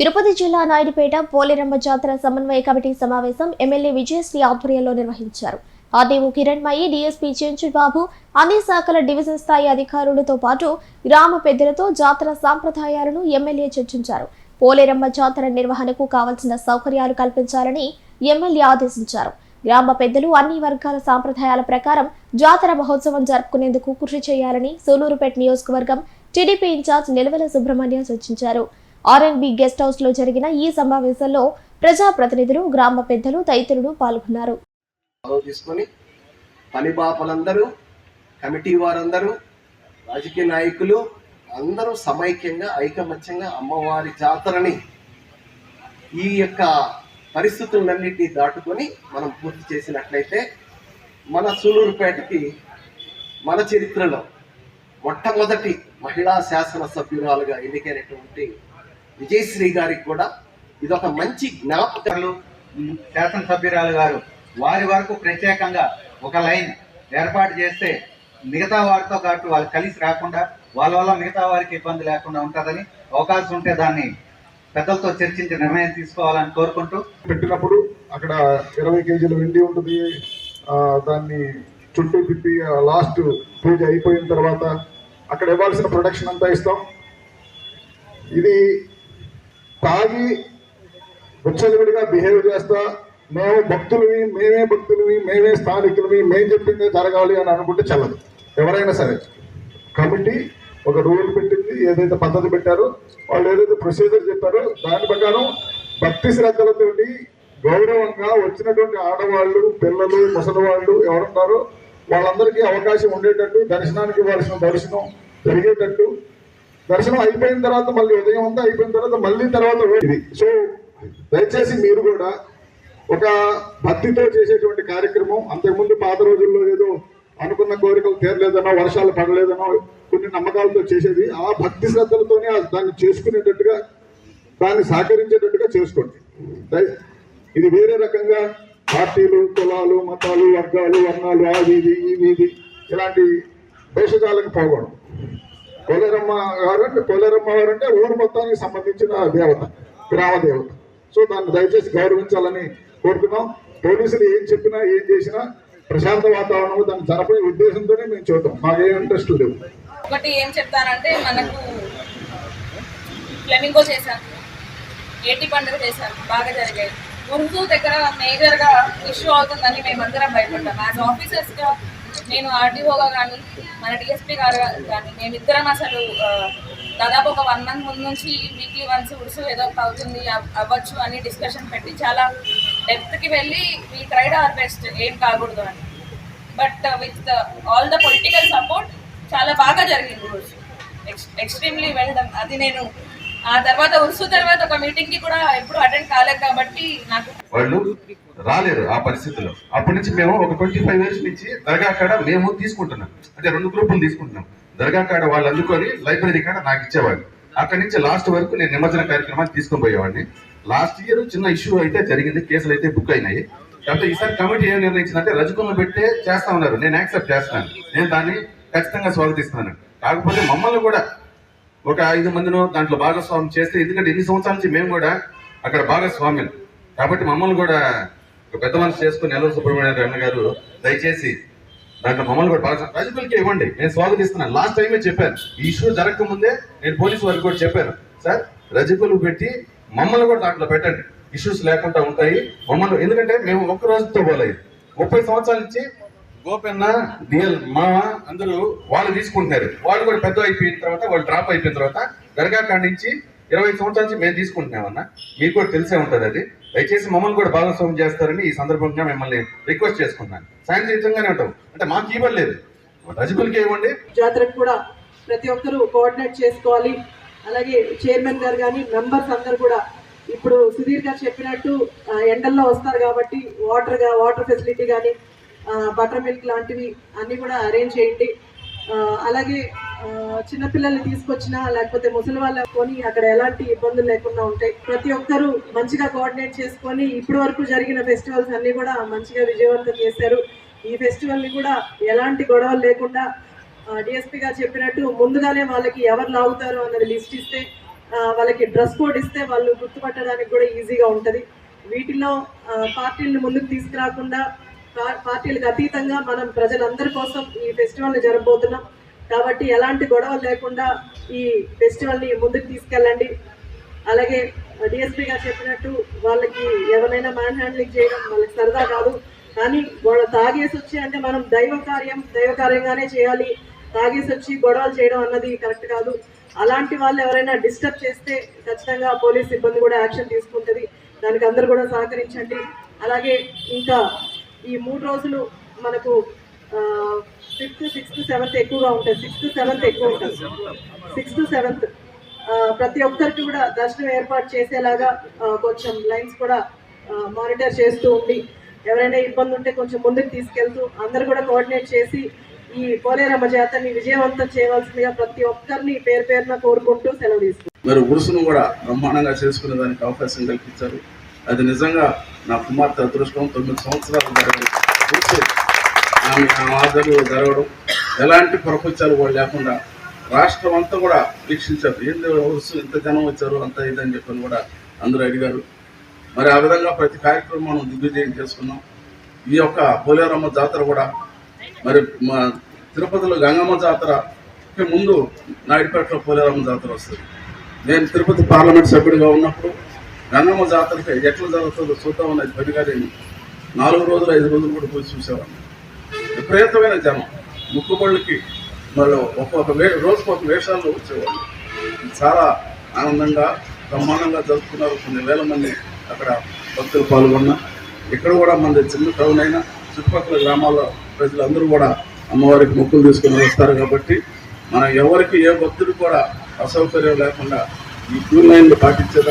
తిరుపతి జిల్లా నాయుడుపేట పోలేరమ్మ జాతర సమన్వయ కమిటీ సమావేశం ఎమ్మెల్యే విజయశ్రీ ఆధ్వర్యంలో నిర్వహించారు. ఆదేవు కిరణ్మయి డిఎస్పీ చెంచు బాబు అన్ని శాఖల డివిజన్ స్థాయి అధికారులతో పాటు గ్రామ పెద్దలతో జాతర సాంప్రదాయాలను ఎమ్మెల్యే చర్చించారు. పోలేరమ్మ జాతర నిర్వహణకు కావలసిన సౌకర్యాలు కల్పించాలని ఎమ్మెల్యే ఆదేశించారు. గ్రామ పెద్దలు అన్ని వర్గాల సాంప్రదాయాల ప్రకారం జాతర మహోత్సవం జరుపుకునేందుకు కృషి చేయాలని సూలూరుపేట నియోజకవర్గం టీడీపీ ఇన్ఛార్జ్ నిలవెల సుబ్రహ్మణ్యం సూచించారు. ఆర్ఎన్బి గెస్ట్ హౌస్లో జరిగిన ఈ సమావేశంలో ప్రజాప్రతినిధులు గ్రామ పెద్దలు తదితరులు పాల్గొన్నారు. తీసుకొని పని పాపలందరూ కమిటీ వారందరూ రాజకీయ నాయకులు అందరూ సమైక్యంగా ఐకమత్యంగా అమ్మవారి జాతరని ఈ యొక్క పరిస్థితులన్నింటినీ దాటుకొని మనం పూర్తి చేసినట్లయితే మన సూలూరుపేటకి మన చరిత్రలో మొట్టమొదటి మహిళా శాసన సభ్యురాలుగా ఎన్నికైనటువంటి విజయశ్రీ గారికి కూడా ఇదొక మంచి జ్ఞాపకాలు. శాసనసభ్యురాలు గారు వారి వరకు ప్రత్యేకంగా ఒక లైన్ ఏర్పాటు చేస్తే మిగతా వారితో పాటు వాళ్ళు కలిసి రాకుండా వాళ్ళ వల్ల మిగతా వారికి ఇబ్బంది లేకుండా ఉంటుందని అవకాశం ఉంటే దాన్ని పెద్దలతో చర్చించి నిర్ణయం తీసుకోవాలని కోరుకుంటూ. పెట్టినప్పుడు అక్కడ ఇరవై కేజీల వెండి ఉంటుంది. దాన్ని చుట్టూ తిప్పి లాస్ట్ పూజ అయిపోయిన తర్వాత అక్కడ ఇవ్వాల్సిన ప్రొడక్షన్ అంతా ఇస్తాం. ఇది తాగి విచ్చలవిడిగా బిహేవ్ చేస్తా మేము భక్తులవి మేమే భక్తులవి మేమే స్థానికులవి మేము చెప్పిందే జరగాలి అని అనుకుంటే చల్లదు. ఎవరైనా సరే. కమిటీ ఒక రూల్ పెట్టింది ఏదైతే పద్ధతి పెట్టారో వాళ్ళు ఏదైతే ప్రొసీజర్ చెప్పారో దాని ప్రకారం భక్తి శ్రద్ధలతోటి గౌరవంగా వచ్చినటువంటి ఆడవాళ్ళు పిల్లలు ముసలివాళ్ళు ఎవరున్నారో వాళ్ళందరికీ అవకాశం ఉండేటట్టు దర్శనానికి ఇవ్వాల్సిన దర్శనం జరిగేటట్టు దర్శనం అయిపోయిన తర్వాత మళ్ళీ ఉదయం అంతా అయిపోయిన తర్వాత మళ్ళీ తర్వాత ఇది. సో దయచేసి మీరు కూడా ఒక భక్తితో చేసేటువంటి కార్యక్రమం. అంతకుముందు పాత రోజుల్లో ఏదో అనుకున్న కోరికలు తీరలేదనో వర్షాలు పడలేదనో కొన్ని నమ్మకాలతో చేసేది. ఆ భక్తి శ్రద్ధలతోనే దాన్ని చేసుకునేటట్టుగా దాన్ని సహకరించేటట్టుగా చేసుకోండి. ఇది వేరే రకంగా పార్టీలు కులాలు మతాలు వర్గాలు వర్ణాలు ఆ వీధి ఈ వీధి ఇలాంటి భేషజాలకు పోకూడదు. పోలేరమ్మ గారు అంటే పోలేరమ్మ గారు అంటే ఊరు మొత్తానికి సంబంధించిన దేవత గ్రామ దేవత. సో దాన్ని దయచేసి గౌరవించాలని కోరుకున్నాం పోలీసులు ఏం చెప్పినా ఏం చేసినా ప్రశాంత వాతావరణం దాన్ని జరపే ఉద్దేశంతోనే మేము చూద్దాం. మాకు ఏ ఇంట్రెస్ట్ లేవు. ఒకటి ఏం చెప్తానంటే మనకు ఫ్లెమింగో చేశాను ఏటి పండుగ చేశాను బాగా జరిగాయి. ఉర్దూ దగ్గర మేజర్గా ఇష్యూ అవుతుందని మేమందరం భయపడ్డాం. యాజ్ ఆఫీసర్స్గా నేను ఆర్డీఓగా కానీ మన డిఎస్పీ గారు కానీ మేమిద్దరం అసలు దాదాపు ఒక వన్ మంత్ ముందు నుంచి వీక్లీ వన్స్ ఉడుసు ఏదో ఒక అవుతుంది అవ్వచ్చు అని డిస్కషన్ పెట్టి చాలా డెప్త్కి వెళ్ళి వీ ట్రైడ్ అవర్ బెస్ట్ ఏం కాకూడదు అని. But with all the political support చాలా బాగా జరిగింది రోజు ఎక్స్ట్రీమ్లీ వెల్ డన్ అది నేను ఆ తర్వాత ఉరుసు తర్వాత ఒక మీటింగ్కి కూడా ఎప్పుడు అటెండ్ కాలేదు కాబట్టి నాకు రాలేదు ఆ పరిస్థితిలో అప్పటి నుంచి మేము ఒక ట్వంటీ ఫైవ్ ఇయర్స్ నుంచి దర్గా కాడ మేము తీసుకుంటున్నాం. అంటే రెండు గ్రూపులు తీసుకుంటున్నాం. దర్గా కాడ వాళ్ళు అందుకొని లైబ్రరీ కాడ నాకు ఇచ్చేవాళ్ళు. అక్కడి నుంచి లాస్ట్ వరకు నేను నిమజ్జన కార్యక్రమాన్ని తీసుకొని పోయేవాడిని. లాస్ట్ ఇయర్ చిన్న ఇష్యూ అయితే జరిగింది కేసులు అయితే బుక్ అయినాయి. కాబట్టి ఈసారి కమిటీ ఏం నిర్ణయించిందంటే రజకులను పెట్టే చేస్తా ఉన్నారు. నేను యాక్సెప్ట్ చేస్తాను నేను దాన్ని ఖచ్చితంగా స్వాగతిస్తున్నాను. కాకపోతే మమ్మల్ని కూడా ఒక ఐదు మందినో దాంట్లో భాగస్వామ్యం చేస్తే ఎందుకంటే ఎన్ని సంవత్సరాల నుంచి మేము కూడా అక్కడ భాగస్వామ్యం. కాబట్టి మమ్మల్ని కూడా పెద్ద మనసు చేసుకుని నెల్లూరు సుబ్రహ్మణ్య అన్న గారు దయచేసి దాంట్లో మమ్మల్ని కూడా బాగా రజకులకి ఇవ్వండి. నేను స్వాగతిస్తున్నాను. లాస్ట్ టైమే చెప్పాను. ఈ ఇష్యూ జరగక ముందే నేను పోలీసు వారికి కూడా చెప్పాను. సార్ రజకులు పెట్టి మమ్మల్ని కూడా దాంట్లో పెట్టండి. ఇష్యూస్ లేకుండా ఉంటాయి. మమ్మల్ని ఎందుకంటే మేము ఒక్క రోజుతో పోలేదు. ముప్పై సంవత్సరాల నుంచి గోపెన్న డిఎల్ మామ అందరూ వాళ్ళు తీసుకుంటున్నారు. వాళ్ళు కూడా పెద్ద అయిపోయిన తర్వాత వాళ్ళు డ్రాప్ అయిపోయిన తర్వాత దర్గా కాండించి ఇరవై సంవత్సరాల నుంచి మేము తీసుకుంటున్నామన్నా. మీకు కూడా తెలిసే ఉంటుంది అది. దయచేసి మమ్మల్ని కూడా భాగస్వామ్యం చేస్తారని ఈ సందర్భంగా మిమ్మల్ని రిక్వెస్ట్ చేసుకుంటున్నాను. శాంతియుతంగానే ఉంటాం. అంటే మాకు ఇవ్వలేదు రజకులకి ఇవ్వండి. జాతరకు కూడా ప్రతి ఒక్కరూ కోఆర్డినేట్ చేసుకోవాలి. అలాగే చైర్మన్ గారు కానీ మెంబర్స్ అందరు కూడా ఇప్పుడు సుధీర్ గారు చెప్పినట్టు ఎండల్లో వస్తారు కాబట్టి వాటర్ వాటర్ ఫెసిలిటీ కానీ బటర్ మిల్క్ లాంటివి అన్నీ కూడా అరేంజ్ చేయండి. అలాగే చిన్నపిల్లల్ని తీసుకొచ్చినా లేకపోతే ముసలి వాళ్ళ కొని అక్కడ ఎలాంటి ఇబ్బందులు లేకుండా ఉంటాయి. ప్రతి ఒక్కరూ మంచిగా కోఆర్డినేట్ చేసుకొని ఇప్పటి వరకు జరిగిన ఫెస్టివల్స్ అన్నీ కూడా మంచిగా విజయవంతం చేశారు. ఈ ఫెస్టివల్ని కూడా ఎలాంటి గొడవలు లేకుండా డిఎస్పీ గారు చెప్పినట్టు ముందుగానే వాళ్ళకి ఎవరు లాగుతారు అన్నది లిస్ట్ ఇస్తే వాళ్ళకి డ్రెస్ కోడ్ ఇస్తే వాళ్ళు గుర్తుపట్టడానికి కూడా ఈజీగా ఉంటుంది. వీటిలో పార్టీలను ముందుకు తీసుకురాకుండా పార్టీలకు అతీతంగా మనం ప్రజలందరి కోసం ఈ ఫెస్టివల్ని జరగబోతున్నాం కాబట్టి ఎలాంటి గొడవలు లేకుండా ఈ ఫెస్టివల్ని ముందుకు తీసుకెళ్ళండి. అలాగే డిఎస్పీ గారు చెప్పినట్టు వాళ్ళకి ఎవరైనా మ్యాన్ హ్యాండ్లింగ్ చేయడం వాళ్ళకి సరదా కాదు. కానీ వాళ్ళు తాగేసి వచ్చి అంటే మనం దైవ కార్యం దైవ కార్యంగానే చేయాలి. తాగేసి వచ్చి గొడవలు చేయడం అన్నది కరెక్ట్ కాదు. అలాంటి వాళ్ళు ఎవరైనా డిస్టర్బ్ చేస్తే ఖచ్చితంగా పోలీస్ సిబ్బంది కూడా యాక్షన్ తీసుకుంటుంది. దానికి అందరూ కూడా సహకరించండి. అలాగే ఇంకా ఈ మూడు రోజులు మనకు ఫిఫ్త్ సిక్స్త్ సెవెంత్ ఎక్కువగా ఉంటుంది సిక్స్త్ సెవెంత్ ఎక్కువ ఉంటుంది సిక్స్త్ సెవెంత్ ప్రతి ఒక్కరికి కూడా దర్శనం ఏర్పాటు చేసేలాగా కొంచెం లైన్స్ కూడా మానిటర్ చేస్తూ ఉండి ఎవరైనా ఇబ్బంది ఉంటే కొంచెం ముందుకు తీసుకెళ్తూ అందరు కూడా కోఆర్డినేట్ చేసి ఈ పోలేరమ్మ జాతరని విజయవంతం చేయవలసిందిగా ప్రతి ఒక్కరిని పేరు పేరున కోరుకుంటూ సెలవు తీసుకుంటారు మరి ఉరుసును కూడా బ్రహ్మాండంగా చేసుకునే దానికి అవకాశం కల్పించారు. అది నిజంగా నా కుమార్తె అదృష్టం. తొమ్మిది సంవత్సరాలు జరగడం ఆమె ఆమె ఆదరణ జరగడం ఎలాంటి ప్రపంచాలు కూడా లేకుండా రాష్ట్రం అంతా కూడా వీక్షించారు. ఏంది ఉరుసు ఇంత జనం వచ్చారు అంత ఇదని చెప్పని కూడా అందరూ అడిగారు. మరి ఆ విధంగా ప్రతి కార్యక్రమం మనం దిగ్విజయం చేసుకున్నాం. ఈ యొక్క పోలేరమ్మ జాతర కూడా మరి మా తిరుపతిలో గంగమ్మ జాతర ముందు నాయుడుపేటలో పోలేరమ్మ జాతర వస్తుంది. నేను తిరుపతి పార్లమెంట్ సభ్యుడిగా ఉన్నప్పుడు గంగమ్మ జాతరకి ఎట్లా జరుగుతుందో చూద్దామని అది పనిగానే నాలుగు రోజులు ఐదు రోజులు కూడా పోయి చూసేవాడిని విపరీతమైన జనం. ముక్కుబళ్ళకి మళ్ళీ ఒక్కొక్క వే రోజుకు ఒక వేషాల్లో వచ్చేవాళ్ళు. చాలా ఆనందంగా బ్రహ్మాండంగా జరుపుకున్నారు కొన్ని వేల మంది అక్కడ భక్తులు పాల్గొన్న. ఇక్కడ కూడా మన చిన్న టౌన్ అయినా చుట్టుపక్కల గ్రామాల్లో ప్రజలందరూ కూడా అమ్మవారికి మొక్కులు తీసుకుని వస్తారు కాబట్టి మనం ఎవరికి ఏ భక్తుడు కూడా అసౌకర్యం లేకుండా ఈ క్యూ లైన్లు పాటించే